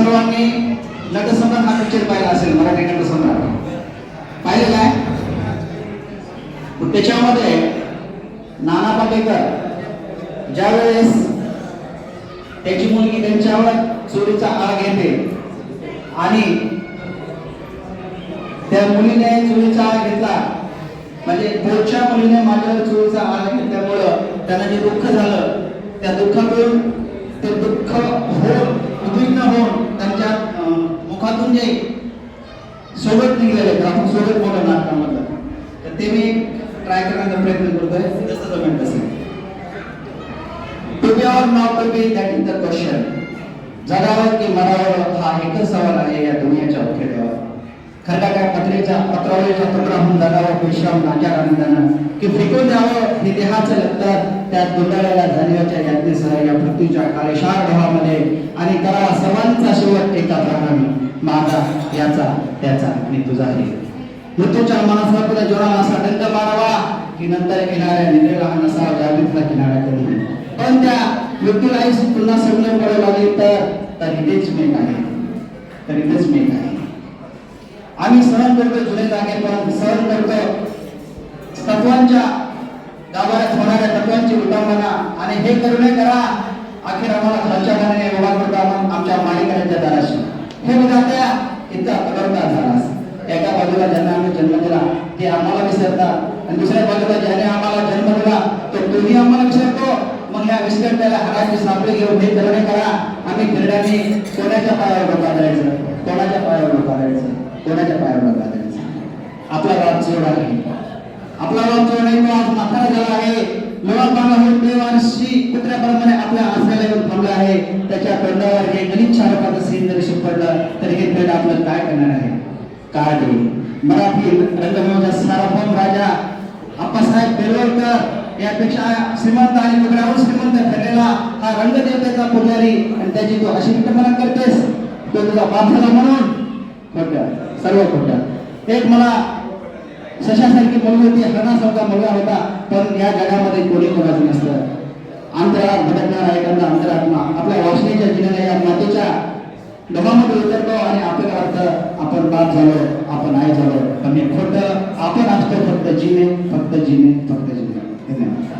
सर्वांनी नटसम्राट हा पिक्चर पाहिला असेल मराठी नटसम्राट. पाहिलेला आहे? त्याच्यामध्ये नाना पाटेकर ज्यावेळेस त्याची मुलगी त्यांच्यावर चोरीचा आळ घेते आणि त्या मुलीने चोरीचा आळ घेतला म्हणजे पुढच्या मुलीने माझ्यावर चोरीचा आळ घेतल्यामुळं त्यांना जे दुःख झालं त्या दुःखातून ते दुःख होऊन उद्विग्न होऊन त्यांच्या अं, मुखातून जे सोबत निघलेले तर आपण सोबत बोलतो नाटकामधलं तर ते मी ट्राय करण्याचा प्रयत्न करतोय. जसं जमेल तसं to be or not to be that is the question जगावं की मरावं हा एकच सवाल आहे या दुनियाच्या उखेड्यावर खरं काय पत्रेच्या पत्रावळीच्या पत्राहून जगावं विश्राम नाच्या आनंदानं की फेकून द्यावं हे देहाचं लागतं त्या गुंडाळ्याला झालेल्या यातनेसह या पृथ्वीच्या काळेशार डोहामध्ये आणि करा सर्वांचा शेवट एका प्राणाने. माझा याचा त्याचा आणि तुझा हे. मृत्यूच्या मनाचा पुढे जोराला असा दंड मारावा. की नंतर किनाऱ्या निघेला हा नसा जागृतला किनारा करून पण त्या मृत्यूलाही पुन्हा संयम करावं लागेल तर तर इथेच मेघ आहे. तर इथेच मेघ आहे. आम्ही सहन करतो जुने जागे पण सहन करतो तत्वांच्या गाभाऱ्यात होणाऱ्या तत्वांची विटंबना आणि हे करू नये करा. अखेर आम्हाला खालच्या गाण्याने व्यवहार करतो आपण आमच्या मालिकांच्या दाराशी. हे बाजूला ज्यांना आम्ही जन्म दिला ते आम्हाला विसरतात. आणि दुसऱ्या बाजूला ज्याने आम्हाला जन्म दिला तो तोही आम्हाला विसरतो. मग या विस्कटलेल्या हाडाची सापळी घेऊन हे करणे करा. आम्ही क्रीडाने कोणाच्या पायावर डोका द्यायचं कोणाच्या पायावर डोका द्यायचं कोणाच्या पायावर डोका द्यायचं आपला राज जोड आहे. आपला राज जोड आहे तो आज म्हातारा झाला आहे. लोकांना होऊन देवांशी कुत्र्याप्रमाणे आपल्या आसऱ्याला येऊन थांबला आहे. त्याच्या तोंडावर हे गणित शारकाचं सीन जरी शिपडलं तर हे क्रीडा आपलं काय करणार आहे? काळजी मराठी रंगभूमीचा सार्वभौम राजा अप्पासाहेब बेलवलकर यापेक्षा श्रीमंत आणि कुत्र्यावर श्रीमंत ठरलेला हा रंगदेवतेचा पुजारी आणि त्याची तू अशी विटंबना करतेस तो तुझा बाप झाला म्हणून. खोट्या सर्व खोट्या एक मला सशासारखी मुलगी होती हरणासारखा मुलगा होता पण या जगामध्ये कोणी कोणाचं नसतं. अंतराळात भटकणारा एखादा अंतरात्मा आपल्या वासनेच्या जिल्ह्याला या मातेच्या डबामध्ये उतरतो आणि आपल्याला वाटतं आपण बाद झालो आपण नाही झालं. पण हे खोटं आपण असतो फक्त जिने फक्त जिने फक्त जिने. धन्यवाद.